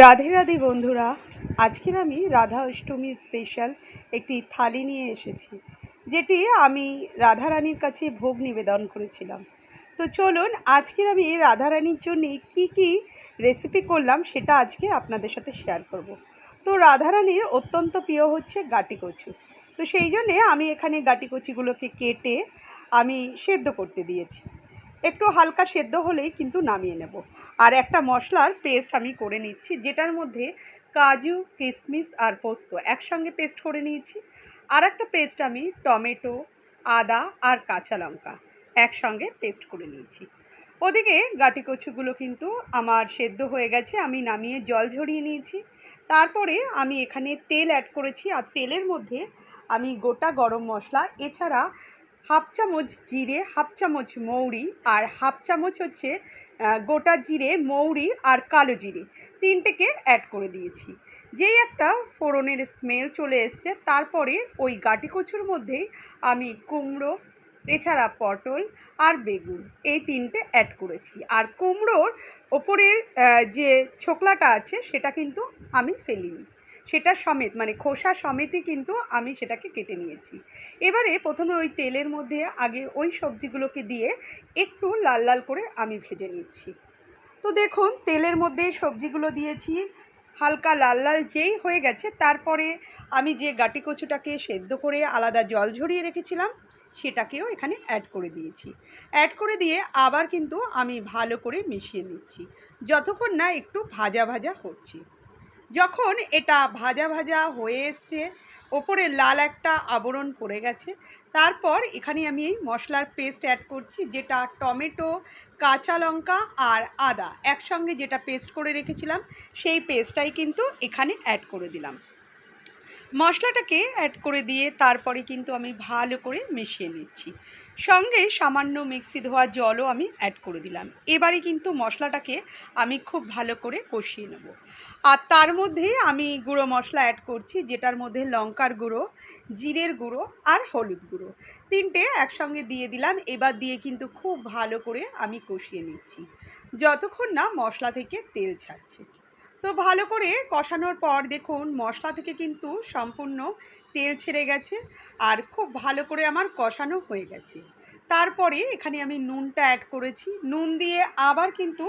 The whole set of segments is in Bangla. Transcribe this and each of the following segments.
রাধে রাধে বন্ধুরা, আজকের আমি রাধা অষ্টমী স্পেশাল একটি থালি নিয়ে এসেছি, যেটি আমি রাধারানীর কাছে ভোগ নিবেদন করেছিলাম। তো চলুন, আজকের আমি রাধারানীর জন্য কি কি রেসিপি করলাম সেটা আজকে আপনাদের সাথে শেয়ার করব। তো রাধারানীর অত্যন্ত প্রিয় হচ্ছে গাটি কচু তো সেই জন্যে আমি এখানে গাটি কচুগুলোকে কেটে আমি সেদ্ধ করতে দিয়েছি। একটু হালকা সেদ্ধ হলেই কিন্তু নামিয়ে নেব। আর একটা মশলার পেস্ট আমি করে নিচ্ছি, যেটার মধ্যে কাজু কিশমিশ আর পোস্ত একসঙ্গে পেস্ট করে নিয়েছি। আর একটা পেস্ট আমি টমেটো, আদা আর কাঁচা লঙ্কা একসঙ্গে পেস্ট করে নিয়েছি। ওদিকে গাটি কচুগুলো কিন্তু আমার সেদ্ধ হয়ে গেছে, আমি নামিয়ে জল ঝরিয়ে নিয়েছি। তারপরে আমি এখানে তেল অ্যাড করেছি, আর তেলের মধ্যে আমি গোটা গরম মশলা, এছাড়া হাফ চামচ জিরে, হাফ চামচ মৌরি আর হাফ চামচ হচ্ছে গোটা জিরে, মৌরি আর কালো জিরে। তিনটেকে অ্যাড করে দিয়েছি। যেই একটা ফোড়নের স্মেল চলে এসছে, তারপরে ওই গাটি কচুর মধ্যেই আমি কুমড়ো, এছাড়া পটল আর বেগুন এই তিনটে অ্যাড করেছি। আর কুমড়োর ওপরের যে ছোকলাটা আছে, সেটা কিন্তু আমি ফেলিনি। সেটা সমেত মানে খোসা সমেতই কিন্তু আমি সেটাকে কেটে নিয়েছি। এবারে প্রথমে ওই তেলের মধ্যে আগে ওই সবজিগুলোকে দিয়ে একটু লাল লাল করে আমি ভেজে নিচ্ছি। তো দেখুন, তেলের মধ্যে সবজিগুলো দিয়েছি, হালকা লাল লাল যেই হয়ে গেছে, তারপরে আমি যে গাটি কচুটাকে সেদ্ধ করে আলাদা জল ঝরিয়ে রেখেছিলাম, সেটাকেও এখানে অ্যাড করে দিয়েছি। অ্যাড করে দিয়ে আবার কিন্তু আমি ভালো করে মিশিয়ে নিচ্ছি, যতক্ষণ না একটু ভাজা ভাজা হচ্ছে। যখন এটা ভাজা ভাজা হয়ে এসছে, ওপরে লাল একটা আবরণ পড়ে গেছে। তারপর এখানে আমি এই মশলার পেস্ট অ্যাড করছি, যেটা টমেটো, কাঁচা লঙ্কা আর আদা। একসঙ্গে যেটা পেস্ট করে রেখেছিলাম, সেই পেস্টটাই কিন্তু এখানে অ্যাড করে দিলাম। মশলাটাকে অ্যাড করে দিয়ে তারপরে কিন্তু আমি ভালো করে মিশিয়ে নিচ্ছি। সঙ্গে সামান্য মিক্সি ধোয়া জলও আমি অ্যাড করে দিলাম। এবারে কিন্তু মশলাটাকে আমি খুব ভালো করে কষিয়ে নেব। আর তার মধ্যে আমি গুঁড়ো মশলা অ্যাড করছি, যেটার মধ্যে লঙ্কার গুঁড়ো, জিরের গুঁড়ো আর হলুদ গুঁড়ো। তিনটে একসঙ্গে দিয়ে দিলাম, এবার দিয়ে কিন্তু খুব ভালো করে আমি কষিয়ে নিচ্ছি। যতক্ষণ না মশলা থেকে তেল ছাড়ছে। তো ভালো করে কষানোর পর দেখুন, মশলা থেকে কিন্তু সম্পূর্ণ তেল ছেড়ে গেছে আর খুব ভালো করে আমার কষানো হয়ে গেছে। তারপরে এখানে আমি নুনটা অ্যাড করেছি। নুন দিয়ে আবার কিন্তু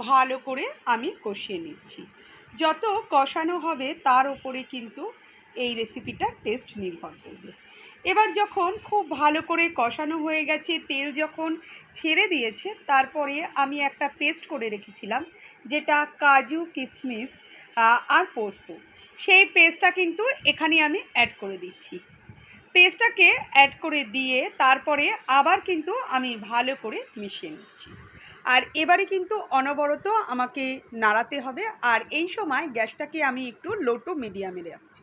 ভালো করে আমি কষিয়ে নিচ্ছি। যত কষানো হবে তার উপরে কিন্তু এই রেসিপিটার টেস্ট নির্ভর করবে। এবার যখন খুব ভালো করে কষানো হয়ে গেছে, তেল যখন ছেড়ে দিয়েছে, তারপরে আমি একটা পেস্ট করে রেখেছিলাম, যেটা কাজু কিশমিশ আর পোস্ত। সেই পেস্টটা কিন্তু এখানে আমি অ্যাড করে দিচ্ছি। পেস্টটাকে অ্যাড করে দিয়ে তারপরে আবার কিন্তু আমি ভালো করে মিশিয়ে নিচ্ছি। আর এবারে কিন্তু অনবরত আমাকে নাড়াতে হবে, আর এই সময় গ্যাসটাকে আমি একটু লো টু মিডিয়ামে রাখছি।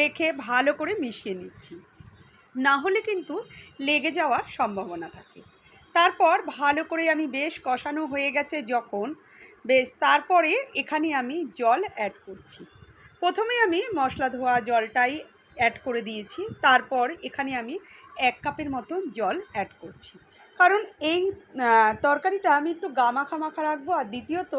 রেখে ভালো করে মিশিয়ে নিচ্ছি। না হলে কিন্তু লেগে যাওয়ার সম্ভাবনা থাকে। তারপর ভালো করে আমি বেশ কষানো হয়ে গেছে যখন, বেশ তারপরে এখানে আমি জল অ্যাড করছি। প্রথমে আমি মশলা ধোয়া জলটাই অ্যাড করে দিয়েছি। তারপর এখানে আমি এক কাপের মতন জল অ্যাড করছি। কারণ এই তরকারিটা আমি একটু গামাখা মাখা রাখব। আর দ্বিতীয়ত,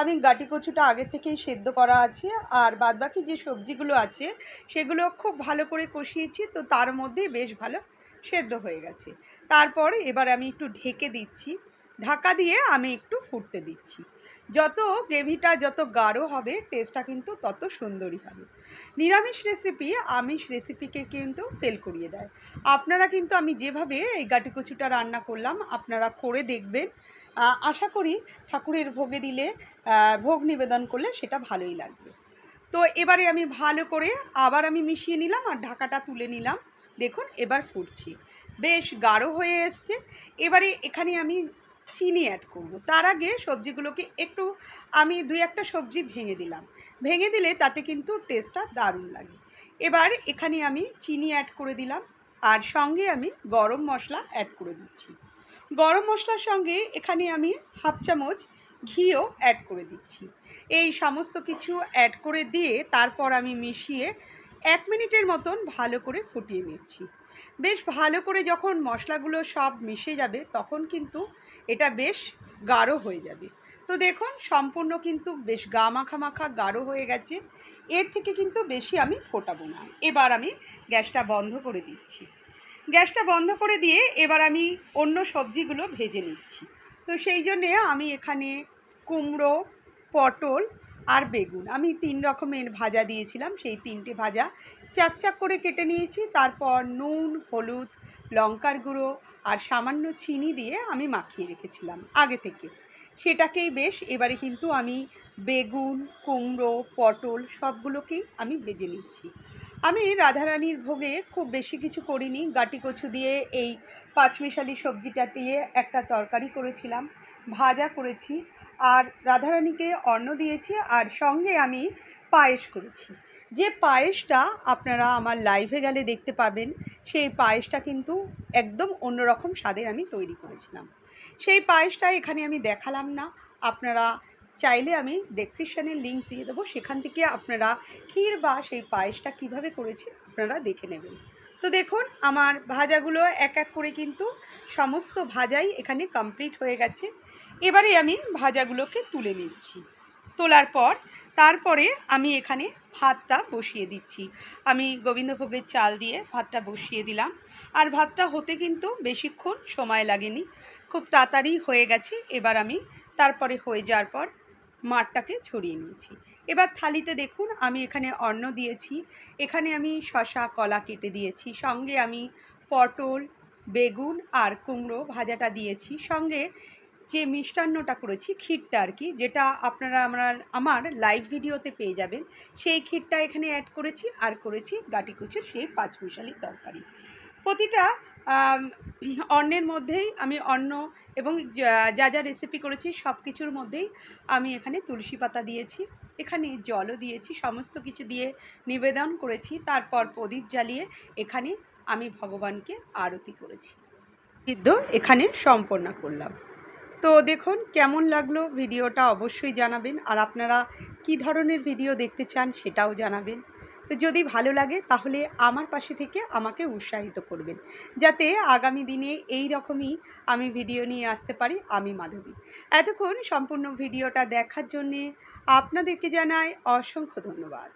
আমি গাটি কচুটা আগে থেকেই সেদ্ধ করা আছে। আর বাদবাকি যে সবজিগুলো আছে, সেগুলো খুব ভালো করে কষিয়েছি। তো তার মধ্যে বেশ ভালো সেদ্ধ হয়ে গেছে। তারপর এবার আমি একটু ঢেকে দিচ্ছি। ঢাকা দিয়ে আমি একটু ফুটতে দিচ্ছি। যত গ্রেভিটা যত গাঢ় হবে টেস্টটা কিন্তু তত সুন্দরই হবে। নিরামিষ রেসিপি আমিষ রেসিপিকে কিন্তু ফেল করিয়ে দেয়। আপনারা কিন্তু আমি যেভাবে এই গাটি কচুটা রান্না করলাম, আপনারা করে দেখবেন। আশা করি ঠাকুরের ভোগে দিলে ভোগ নিবেদন করলে সেটা ভালোই লাগবে। তো এবারে আমি ভালো করে আবার আমি মিশিয়ে নিলাম আর ঢাকাটা তুলে নিলাম। দেখুন, এবার ফুটছি। বেশ গাঢ় হয়ে এসছে। এবারে এখানে আমি চিনি অ্যাড করব। তার আগে সবজিগুলোকে একটু আমি দুই একটা সবজি ভেঙে দিলাম। ভেঙে দিলে তাতে কিন্তু টেস্টটা দারুণ লাগে। এবার এখানে আমি চিনি অ্যাড করে দিলাম আর সঙ্গে আমি গরম মশলা অ্যাড করে দিচ্ছি। গরম মশলার সঙ্গে এখানে আমি হাফ চামচ ঘিও অ্যাড করে দিচ্ছি। এই সমস্ত কিছু অ্যাড করে দিয়ে তারপর আমি মিশিয়ে এক মিনিটের মতন ভালো করে ফুটিয়ে নিচ্ছি। বেশ ভালো করে যখন মশলাগুলো সব মিশে যাবে, তখন কিন্তু এটা বেশ গাঢ় হয়ে যাবে। তো দেখুন, সম্পূর্ণ কিন্তু বেশ গা মাখা মাখা গাঢ় হয়ে গেছে। এর থেকে কিন্তু বেশি আমি ফোটাবো না। এবার আমি গ্যাসটা বন্ধ করে দিচ্ছি। গ্যাসটা বন্ধ করে দিয়ে এবার আমি অন্য সবজিগুলো ভেজে নিচ্ছি। তো সেই জন্যে আমি এখানে কুমড়ো, পটল আর বেগুন। আমি তিন রকমের ভাজা দিয়েছিলাম। সেই তিনটে ভাজা চাকচাক করে কেটে নিয়েছি। তারপর নুন, হলুদ, লঙ্কার গুঁড়ো আর সামান্য চিনি দিয়ে আমি মাখিয়ে রেখেছিলাম আগে থেকে। সেটাকেই বেশ এবারে কিন্তু আমি বেগুন, কুমড়ো, পটল সবগুলোকেই আমি ভেজে নিচ্ছি। আমি রাধারানীর ভোগে খুব বেশি কিছু করিনি। গাটি কচু দিয়ে এই পাঁচমিশালি সবজিটা দিয়ে একটা তরকারি করেছিলাম, ভাজা করেছি। আর রাধারানীকে অন্ন দিয়েছি। আর সঙ্গে আমি পায়েস করেছি। যে পায়েসটা আপনারা আমার লাইভে গেলে দেখতে পাবেন, সেই পায়েসটা কিন্তু একদম অন্যরকম স্বাদের আমি তৈরি করেছিলাম। সেই পায়েসটা এখানে আমি দেখালাম না, আপনারা চাইলে আমি ডেসক্রিপশানের লিঙ্ক দিয়ে দেবো, সেখান থেকে আপনারা ক্ষীর বা সেই পায়েসটা কীভাবে করেছি আপনারা দেখে নেবেন। তো দেখুন, আমার ভাজাগুলো এক এক করে কিন্তু সমস্ত ভাজাই এখানে কমপ্লিট হয়ে গেছে। এবারে আমি ভাজাগুলোকে তুলে নিচ্ছি। তোলার পর তারপরে আমি এখানে ভাতটা বসিয়ে দিচ্ছি। আমি গোবিন্দভোগের চাল দিয়ে ভাতটা বসিয়ে দিলাম। আর ভাতটা হতে কিন্তু বেশিক্ষণ সময় লাগেনি। খুব তাড়াতাড়ি হয়ে গেছে। এবার আমি তারপরে হয়ে যাওয়ার পর মাঠটাকে ছড়িয়ে নিয়েছি। এবার থালিতে দেখুন, আমি এখানে অন্ন দিয়েছি। এখানে আমি শশা কলা কেটে দিয়েছি। সঙ্গে আমি পটল, বেগুন আর কুমড়ো ভাজাটা দিয়েছি। সঙ্গে যে মিষ্টান্নটা করেছি ক্ষীরটা আর কি যেটা আপনারা আমার আমার লাইভ ভিডিওতে পেয়ে যাবেন, সেই ক্ষীরটা এখানে অ্যাড করেছি আর করেছি গাটি সেই পাঁচমিশালি তরকারি। প্রতিটা অন্নের মধ্যেই আমি অন্ন এবং যা যা রেসিপি করেছি সব কিছুর মধ্যেই আমি এখানে তুলসী পাতা দিয়েছি, এখানে জলও দিয়েছি, সমস্ত কিছু দিয়ে নিবেদন করেছি, তারপর প্রদীপ জ্বালিয়ে এখানে আমি ভগবানকে আরতি করেছি। সিদ্ধ এখানে সম্পন্ন করলাম। তো দেখুন, কেমন লাগল ভিডিওটা অবশ্যই জানাবেন। আর আপনারা কি ধরনের ভিডিও দেখতে চান সেটাও জানাবেন। তো যদি ভালো লাগে তাহলে আমার পাশে থেকে আমাকে উৎসাহিত করবেন। যাতে আগামী দিনে এই রকমই আমি ভিডিও নিয়ে আসতে পারি, আমি মাধবী। এতক্ষণ সম্পূর্ণ ভিডিওটা দেখার জন্যে আপনাদেরকে জানাই অসংখ্য ধন্যবাদ।